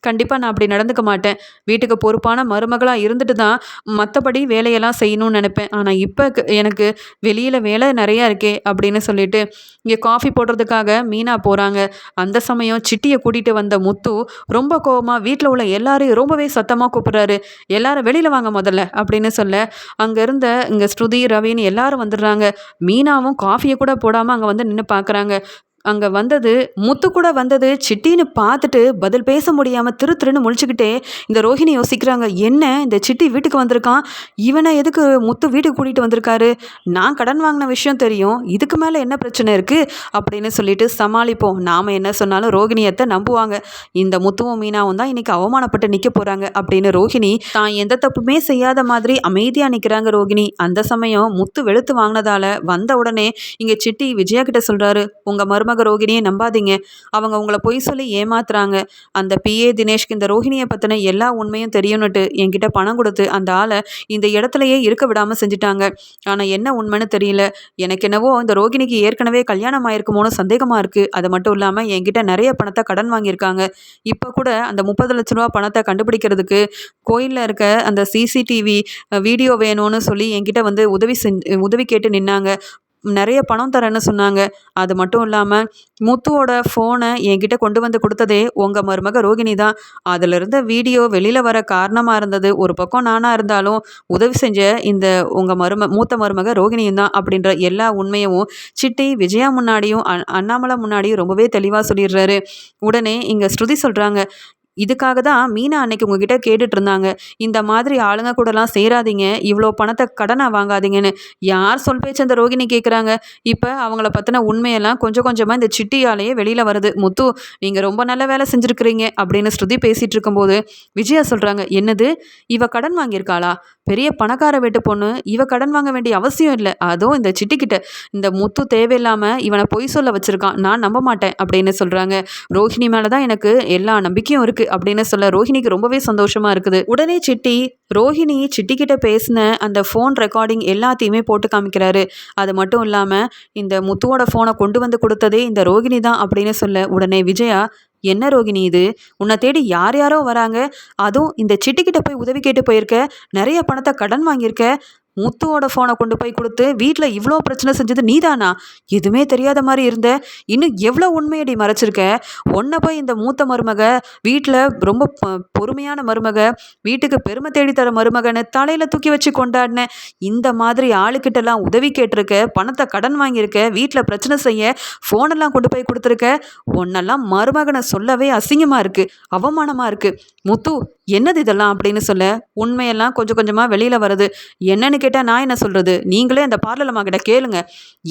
கண்டிப்பாக நான் அப்படி நடந்துக்க மாட்டேன். வீட்டுக்கு பொறுப்பான மருமகளாக இருந்துட்டு தான் மற்றபடி வேலையெல்லாம் செய்யணும்னு நினைப்பேன். ஆனால் இப்போ எனக்கு வெளியில் வேலை நிறையா இருக்கே அப்படின்னு சொல்லிட்டு இங்கே காஃபி போடுறதுக்காக மீனா போகிறாங்க அந்த சமயம் சிட்டியை கூட்டிகிட்டு வந்த முத்து ரொம்ப கோபமாக வீட்டில் உள்ள எல்லாரையும் ரொம்பவே சத்தமாக கூப்பிட்றாரு. எல்லாரும் வெளியில் வாங்க முதல்ல அப்படின்னு சொல்ல அங்கே இருந்த இங்கே ஸ்ருதி ரவின்னு எல்லாரும் வந்துடுறாங்க. மீனாவும் காஃபியை கூட போடாமல் அங்கே வந்து நின்று பார்க்குறாங்க அங்கே வந்தது முத்து கூட வந்தது சிட்டின்னு பார்த்துட்டு பதில் பேச முடியாமல் திரு திருன்னு முழிச்சுக்கிட்டே இந்த ரோஹிணி யோசிக்கிறாங்க என்ன? இந்த சிட்டி வீட்டுக்கு வந்திருக்கான்? இவனை எதுக்கு முத்து வீட்டுக்கு கூட்டிகிட்டு வந்திருக்காரு? நான் கடன் வாங்கின விஷயம் தெரியும் இதுக்கு மேலே என்ன பிரச்சனை இருக்குது அப்படின்னு சொல்லிட்டு சமாளிப்போம். நாம் என்ன சொன்னாலும் ரோஹிணியத்தை நம்புவாங்க. இந்த முத்துவும் மீனாவும் தான் இன்றைக்கி அவமானப்பட்டு நிற்க போகிறாங்க அப்படின்னு ரோஹிணி தான் எந்த தப்புமே செய்யாத மாதிரி அமைதியாக நிற்கிறாங்க ரோகிணி அந்த சமயம் முத்து வெளுத்து வாங்கினதால வந்த உடனே இங்கே சிட்டி விஜயா கிட்ட சொல்கிறாரு உங்கள் மரும மருமக ரோகிணியை நம்பாதீங்க. அவங்க உங்களை பொய் சொல்லி ஏமாத்துறாங்க. அந்த பிஏ தினேஷ்க்கு இந்த ரோஹிணியை பற்றின எல்லா உண்மையும் தெரியும்னுட்டு என்கிட்ட பணம் கொடுத்து அந்த ஆளை இந்த இடத்துலையே இருக்க விடாமல் செஞ்சுட்டாங்க. ஆனால் என்ன உண்மைன்னு தெரியல. எனக்கு என்னவோ இந்த ரோகிணிக்கு ஏற்கனவே கல்யாணம் ஆயிருக்குமோன்னு சந்தேகமாக இருக்குது அது மட்டும் இல்லாமல் என்கிட்ட நிறைய பணத்தை கடன் வாங்கியிருக்காங்க. இப்போ கூட அந்த முப்பது லட்ச ரூபா பணத்தை கண்டுபிடிக்கிறதுக்கு கோயிலில் இருக்க அந்த சிசிடிவி வீடியோ வேணும்னு சொல்லி என்கிட்ட வந்து உதவி செஞ்சு உதவி கேட்டு நின்னாங்க. நிறைய பணம் தரேன்னு சொன்னாங்க. அது மட்டும் இல்லாமல் முத்துவோட ஃபோனை என்கிட்ட கொண்டு வந்து கொடுத்ததே உங்கள் மருமக ரோகிணி தான். அதில் இருந்த வீடியோ வெளியில் வர காரணமாக இருந்தது. ஒரு பக்கம் நானாக இருந்தாலும் உதவி செஞ்ச இந்த உங்கள் மரும மூத்த மருமக ரோகிணியும் தான் அப்படின்ற எல்லா உண்மையும் சிட்டி விஜயா முன்னாடியும் அண்ணாமலை முன்னாடியும் ரொம்பவே தெளிவாக சொல்லிடுறாரு. உடனே இங்கே ஸ்ருதி சொல்கிறாங்க இதுக்காக தான் மீனா அன்னைக்கு உங்ககிட்ட கேட்டுட்டு இருந்தாங்க. இந்த மாதிரி ஆளுங்க கூடலாம் சேராதீங்க. இவ்வளோ பணத்தை கடனாக வாங்காதீங்கன்னு. யார் சொல் பேச்சு அந்த ரோகிணி கேட்குறாங்க இப்போ அவங்கள பற்றின உண்மையெல்லாம் கொஞ்சம் கொஞ்சமாக இந்த சிட்டியாலேயே வெளியில் வருது. முத்து நீங்கள் ரொம்ப நல்ல வேலை செஞ்சுருக்கிறீங்க அப்படின்னு ஸ்ருதி பேசிகிட்டு இருக்கும்போது விஜயா சொல்கிறாங்க என்னது? இவ கடன் வாங்கியிருக்காளா? பெரிய பணக்கார வீட்டு பொண்ணு. இவ கடன் வாங்க வேண்டிய அவசியம் இல்லை. அதுவும் இந்த சிட்டிக்கிட்ட. இந்த முத்து தேவையில்லாமல் இவனை பொய் சொல்ல வச்சுருக்கான். நான் நம்ப மாட்டேன். அப்படின்னு சொல்கிறாங்க ரோஹிணி மேலே தான் எனக்கு எல்லா நம்பிக்கையும் இருக்குது அப்படின்னு சொல்ல ரோஹிணிக்கு ரொம்பவே சந்தோஷமாக இருக்குது. உடனே சிட்டி ரோஹிணி சிட்டிக்கிட்ட பேசின அந்த ஃபோன் ரெக்கார்டிங் எல்லாத்தையுமே போட்டு காமிக்கிறாரு. அது மட்டும் இல்லாமல் இந்த முத்துவோட ஃபோனை கொண்டு வந்து கொடுத்ததே இந்த ரோஹிணி தான் அப்படின்னு சொல்ல உடனே விஜயா என்ன ரோகிணி இது? உன்னை தேடி யார் யாரோ வராங்க? அதுவும் இந்த சிட்டிக்கிட்ட போய் உதவி கேட்டு போயிருக்க? நிறைய பணத்தை கடன் வாங்கியிருக்க? முத்துவோட ஃபோனை கொண்டு போய் கொடுத்து வீட்டில் இவ்வளோ பிரச்சனை செஞ்சது நீதானா? எதுவுமே தெரியாத மாதிரி இருந்த. இன்னும் எவ்வளோ உண்மையடி மறைச்சிருக்க? ஒன்றை போய் இந்த மூத்த மருமக வீட்டில் ரொம்ப பொறுமையான மருமக வீட்டுக்கு பெருமை தேடித்தர மருமகன்னு தலையில் தூக்கி வச்சு கொண்டாடினேன் இந்த மாதிரி ஆளுக்கிட்டலாம் உதவி கேட்டிருக்க பணத்தை கடன் வாங்கியிருக்க வீட்டில் பிரச்சனை செய்ய ஃபோனெல்லாம் கொண்டு போய் கொடுத்துருக்க. ஒன்னெல்லாம் மருமகனை சொல்லவே அசிங்கமாக இருக்குது அவமானமாக இருக்குது முத்து என்னது இதெல்லாம் அப்படின்னு சொல்ல உண்மையெல்லாம் கொஞ்சம் கொஞ்சமாக வெளியில் வருது. என்னன்னு கேட்டால் நான் என்ன சொல்கிறது நீங்களே அந்த பார்லர் அம்மா கிட்ட கேளுங்க.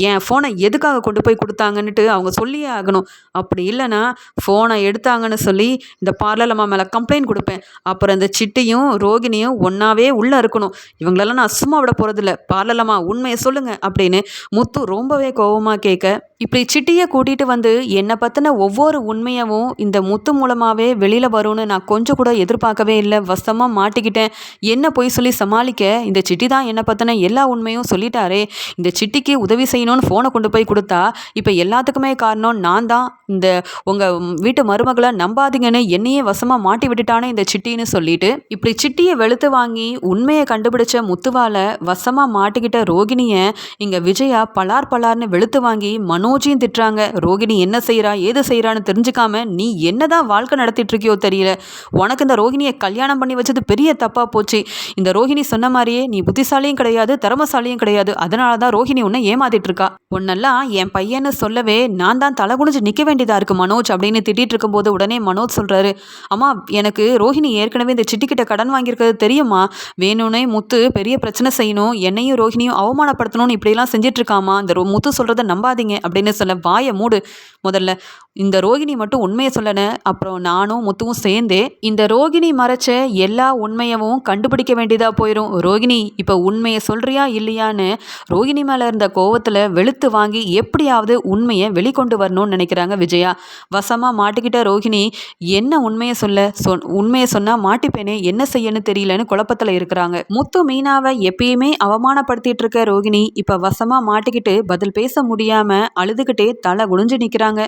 என் ஃபோனை எதுக்காக கொண்டு போய் கொடுத்தாங்கன்னுட்டு அவங்க சொல்லியே ஆகணும். அப்படி இல்லைன்னா ஃபோனை எடுத்தாங்கன்னு சொல்லி இந்த பார்லர் அம்மா மேலே கம்ப்ளைண்ட் கொடுப்பேன். அப்புறம் இந்த சிட்டியும் ரோகிணியும் ஒன்றாவே உள்ளே இருக்கணும். இவங்களெல்லாம் நான் சும்மா விட போகிறதில்ல பார்லர் அம்மா உண்மையை சொல்லுங்கள் அப்படின்னு முத்து ரொம்பவே கோவமாக கேட்க இப்படி சிட்டியை கூட்டிகிட்டு வந்து என்னை பற்றின ஒவ்வொரு உண்மையவும் இந்த முத்து மூலமாகவே வெளியில் வரும்னு நான் கொஞ்சம் கூட எதிர்பார்க்கவே இல்லை. வசமாக மாட்டிக்கிட்டேன். என்ன போய் சொல்லி சமாளிக்க? இந்த சிட்டி தான் என்னை பற்றின எல்லா உண்மையும் சொல்லிட்டாரே. இந்த சிட்டிக்கு உதவி செய்யணும்னு ஃபோனை கொண்டு போய் கொடுத்தா இப்போ எல்லாத்துக்குமே காரணம் நான் தான். இந்த உங்கள் வீட்டு மருமகளை நம்பாதீங்கன்னு என்னையே வசமாக மாட்டி விட்டுட்டானே இந்த சிட்டின்னு சொல்லிட்டு இப்படி சிட்டியை வெளுத்து வாங்கி உண்மையை கண்டுபிடிச்ச முத்துவால வசமாக மாட்டிக்கிட்ட ரோகிணியை இங்கே விஜயா பலார் பலார்னு வெளுத்து வாங்கி மனு மனோஜையும் திட்டுறாங்க. ரோகிணி என்ன செய்கிறா ஏது செய்கிறான்னு தெரிஞ்சுக்காம நீ என்னதான் வாழ்க்கை நடத்திட்டு இருக்கியோ தெரியல. உனக்கு இந்த ரோகிணியை கல்யாணம் பண்ணி வச்சது பெரிய தப்பாக போச்சு. இந்த ரோகிணி சொன்ன மாதிரியே நீ புத்திசாலியும் கிடையாது திறமசாலியும் கிடையாது. அதனால தான் ரோகிணி உன்னை ஏமாத்திட்டு இருக்கா உன்னெல்லாம் என் பையன்னு சொல்லவே நான் தான் தலை குனிஞ்சு நிற்க வேண்டியதாக இருக்குது மனோஜ் அப்படின்னு திட்டிகிட்டு இருக்கும்போது உடனே மனோஜ் சொல்கிறாரு அம்மா எனக்கு ரோஹிணி ஏற்கனவே இந்த சிட்டிக்கிட்ட கடன் வாங்கியிருக்கிறது தெரியுமா? வேணும்னே முத்து பெரிய பிரச்சனை செய்யணும் என்னையும் ரோஹிணியும் அவமானப்படுத்தணும்னு இப்படியெல்லாம் செஞ்சுட்டு இருக்காமா? இந்த ரோ- முத்து சொல்கிறத நம்பாதீங்க அப்படின்னு சொல்ல வாயை மூடு. முதல்ல இந்த ரோகிணி மட்டும் உண்மையை சொல்லன அப்புறம் நானும் முத்துவும் சேர்ந்தே இந்த ரோகிணி மறைச்ச எல்லா உண்மையவும் கண்டுபிடிக்க வேண்டியதாக போயிடும் ரோகிணி இப்போ உண்மையை சொல்கிறியா இல்லையான்னு ரோகிணி மேலே இருந்த கோவத்தில் வெளுத்து வாங்கி எப்படியாவது உண்மையை வெளிக்கொண்டு வரணும்னு நினைக்கிறாங்க விஜயா. வசமாக மாட்டிக்கிட்ட ரோகிணி என்ன உண்மையை சொல்ல? சொன் உண்மையை சொன்னால் மாட்டிப்பேனே என்ன செய்யன்னு தெரியலன்னு குழப்பத்தில் இருக்கிறாங்க. முத்து மீனாவை எப்பயுமே அவமானப்படுத்திட்டு இருக்க ரோகிணி இப்போ வசமாக மாட்டிக்கிட்டு பதில் பேச முடியாமல் அழுதுகிட்டே தலை குனிஞ்சு நிற்கிறாங்க